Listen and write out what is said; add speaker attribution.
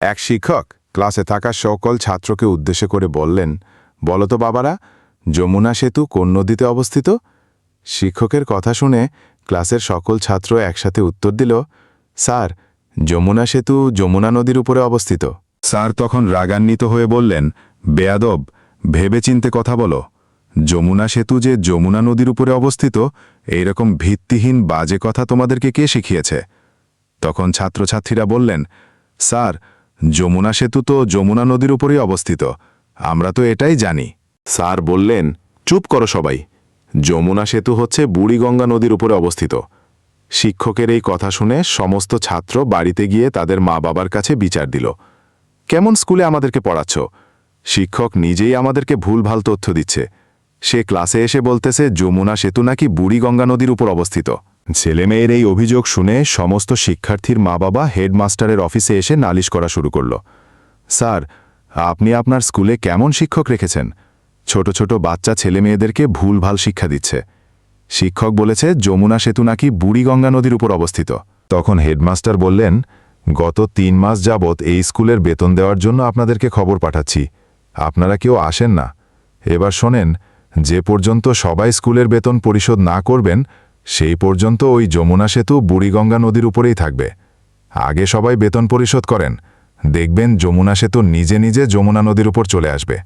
Speaker 1: এক শিক্ষক ক্লাসে থাকা সকল ছাত্রকে উদ্দেশ্য করে বললেন বলতো বাবারা, যমুনা সেতু কোন নদীতে অবস্থিত? শিক্ষকের কথা শুনে ক্লাসের সকল ছাত্র একসাথে উত্তর দিল, স্যার, যমুনা সেতু যমুনা নদীর উপরে অবস্থিত। স্যার তখন রাগান্বিত হয়ে বললেন, বেয়াদব, ভেবেচিন্তে কথা বলো। যমুনা সেতু যে যমুনা নদীর উপরে অবস্থিত, এইরকম ভিত্তিহীন বাজে কথা তোমাদেরকে কে শিখিয়েছে? তখন ছাত্রছাত্রীরা বললেন, স্যার যমুনা সেতু তো যমুনা নদীর উপরেই অবস্থিত। আমরা তো এটাই জানি। স্যার বললেন, চুপ করো সবাই। যমুনা সেতু হচ্ছে বুড়িগঙ্গা নদীর উপরে অবস্থিত। শিক্ষকের এই কথা শুনে সমস্ত ছাত্র বাড়িতে গিয়ে তাদের মা বাবার কাছে বিচার দিল। কেমন স্কুলে আমাদেরকে পড়াচ্ছ? শিক্ষক নিজেই আমাদেরকে ভুলভাল তথ্য দিচ্ছে। সে ক্লাসে এসে বলতেছে, যমুনা সেতু নাকি বুড়িগঙ্গা নদীর উপর অবস্থিত। ছেলেমেয়ের এই অভিযোগ শুনে সমস্ত শিক্ষার্থীর মা বাবা হেডমাস্টারের অফিসে এসে নালিশ করা শুরু করল। স্যার, আপনি আপনার স্কুলে কেমন শিক্ষক রেখেছেন? ছোট ছোট বাচ্চা ছেলেমেয়েদেরকে ভুলভাল শিক্ষা দিচ্ছে। শিক্ষক বলেছে, যমুনা সেতু নাকি বুড়িগঙ্গা নদীর উপর অবস্থিত। তখন হেডমাস্টার বললেন, গত তিন মাস যাবৎ এই স্কুলের বেতন দেওয়ার জন্য আপনাদেরকে খবর পাঠাচ্ছি। আপনারা কেউ আসেন না। এবার শোনেন, যে পর্যন্ত সবাই স্কুলের বেতন পরিশোধ না করবেন সেই পর্যন্ত ওই যমুনা সেতু বুড়িগঙ্গা নদীর উপরেই থাকবে। আগে সবাই বেতন পরিশোধ করেন। দেখবেন যমুনা সেতু নিজে নিজে যমুনা নদীর উপর চলে আসবে।